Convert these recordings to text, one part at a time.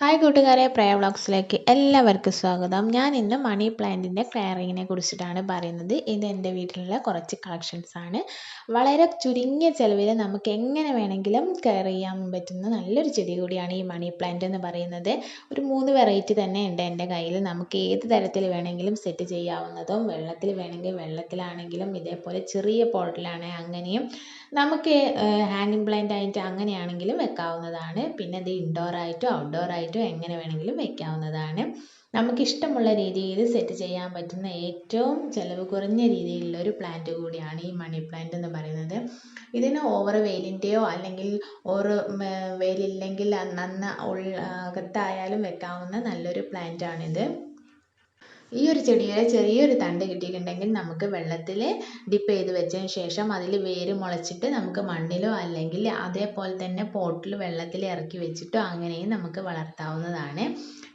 Hi കൂട്ടുകാരെ. പ്രയ വ്ളോഗ്സിലേക്ക് എല്ലാവർക്കും സ്വാഗതം. ഞാൻ ഇന്ന് മണി പ്ലാന്റിന്റെ കെയറിങ്ങിനെ കുറിച്ചിട്ടാണ് പറയുന്നത്. ഇത് എന്റെ വീട്ടിലുള്ള കുറച്ച് കളക്ഷൻസ് ആണ്. വളരെ ചുരുങ്ങിയ ചിലവിൽ നമുക്ക് എങ്ങനെ വേണമെങ്കിലും കെയർ ചെയ്യാൻ പറ്റുന്ന നല്ലൊരു ചെടി കൂടിയാണ് ഈ മണി പ്ലാന്റ് എന്ന് പറയുന്നത്. ഒരു മൂന്ന് വെറൈറ്റി തന്നെ ഉണ്ട് എന്റെ കയ്യിൽ നമുക്ക് ഏത് തരത്തിൽ വേണമെങ്കിലും സെറ്റ് ചെയ്യാവുന്നതും വെള്ളത്തിൽ വേണമെങ്കിൽ വെള്ളത്തിലാണെങ്കിലും ഇതേപോലെ ചെറിയ പോട്ടിലാണ് അങ്ങനെയും നമുക്ക് ഹാങ്ങിങ് പ്ലാന്റ് ആയിട്ട് അങ്ങനെയാണെങ്കിലും വെക്കാവുന്നതാണ്. പിന്നെ ഇത് ഇൻഡോർ ആയിട്ടും ഔട്ട്ഡോർ എങ്ങനെ വേണമെങ്കിലും വെക്കാവുന്നതാണ്. നമുക്ക് ഇഷ്ടമുള്ള രീതിയിൽ സെറ്റ് ചെയ്യാൻ പറ്റുന്ന ഏറ്റവും ചിലവ് കുറഞ്ഞ രീതിയിലുള്ള ഒരു പ്ലാന്റ് കൂടിയാണ് ഈ മണി പ്ലാന്റ് എന്ന് പറയുന്നത്. ഇതിന് ഓവർ വെയിലിന്റെയോ അല്ലെങ്കിൽ ഓവർ വെയിലില്ലെങ്കിൽ നന്ന അകത്തായാലും വെക്കാവുന്ന നല്ലൊരു പ്ലാന്റ് ആണിത്. ഈ ഒരു ചെടിയുടെ ചെറിയൊരു തണ്ട് കിട്ടിയിട്ടുണ്ടെങ്കിൽ നമുക്ക് വെള്ളത്തിൽ ഡിപ്പ് ചെയ്ത് വെച്ചതിന് ശേഷം അതിൽ വേര് മുളച്ചിട്ട് നമുക്ക് മണ്ണിലോ അല്ലെങ്കിൽ അതേപോലെ തന്നെ പോട്ടിൽ വെള്ളത്തിൽ ഇറക്കി വെച്ചിട്ടോ അങ്ങനെയും നമുക്ക് വളർത്താവുന്നതാണ്.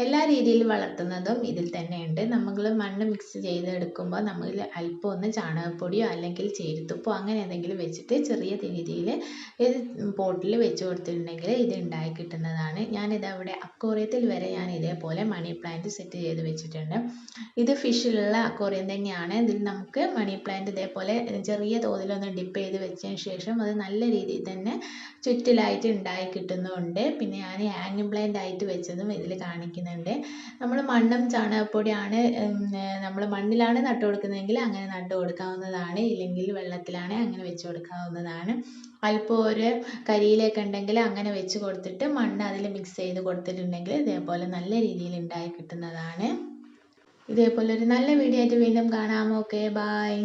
എല്ലാ രീതിയിലും വളർത്തുന്നതും ഇതിൽ തന്നെയുണ്ട്. നമ്മൾ മണ്ണ് മിക്സ് ചെയ്തെടുക്കുമ്പോൾ നമ്മൾ അല്പം ഒന്ന് ചാണകപ്പൊടിയോ അല്ലെങ്കിൽ ചേരുത്തുപ്പോ അങ്ങനെ എന്തെങ്കിലും വെച്ചിട്ട് ചെറിയ രീതിയിൽ ഇത് പോട്ടിൽ വെച്ച് കൊടുത്തിട്ടുണ്ടെങ്കിൽ ഇത് ഉണ്ടായി കിട്ടുന്നതാണ്. ഞാനിത് അവിടെ അക്വോറിയത്തിൽ വരെ ഞാൻ ഇതേപോലെ മണി പ്ലാന്റ് സെറ്റ് ചെയ്ത് വെച്ചിട്ടുണ്ട്. ഇത് ഫിഷിലുള്ള അക്വോറിയം തന്നെയാണ്. ഇതിൽ നമുക്ക് മണി പ്ലാന്റ് ഇതേപോലെ ചെറിയ തോതിലൊന്ന് ഡിപ്പ് ചെയ്ത് വെച്ചതിന് ശേഷം അത് നല്ല രീതിയിൽ തന്നെ ചുറ്റിലായിട്ട് ഉണ്ടായി കിട്ടുന്നുണ്ട്. പിന്നെ ഞാൻ ഹാങ്ങിങ് പ്ലാന്റ് ആയിട്ട് വെച്ചതും ഇതിൽ കാണിക്കുന്നുണ്ട്. നമ്മൾ മണ്ണും ചാണകപ്പൊടിയാണ് നമ്മൾ മണ്ണിലാണ് നട്ടു കൊടുക്കുന്നതെങ്കിൽ അങ്ങനെ നട്ടു കൊടുക്കാവുന്നതാണ്. ഇല്ലെങ്കിൽ വെള്ളത്തിലാണ് അങ്ങനെ വെച്ച് കൊടുക്കാവുന്നതാണ്. അല്പം ഒരു കരിയിലേക്ക് ഉണ്ടെങ്കിൽ അങ്ങനെ വെച്ച് കൊടുത്തിട്ട് മണ്ണ് അതിൽ മിക്സ് ചെയ്ത് കൊടുത്തിട്ടുണ്ടെങ്കിൽ ഇതേപോലെ നല്ല രീതിയിൽ ഉണ്ടായി കിട്ടുന്നതാണ്. ഇതേപോലെ ഒരു നല്ല വീഡിയോ ആയിട്ട് വീണ്ടും കാണാം. Okay bye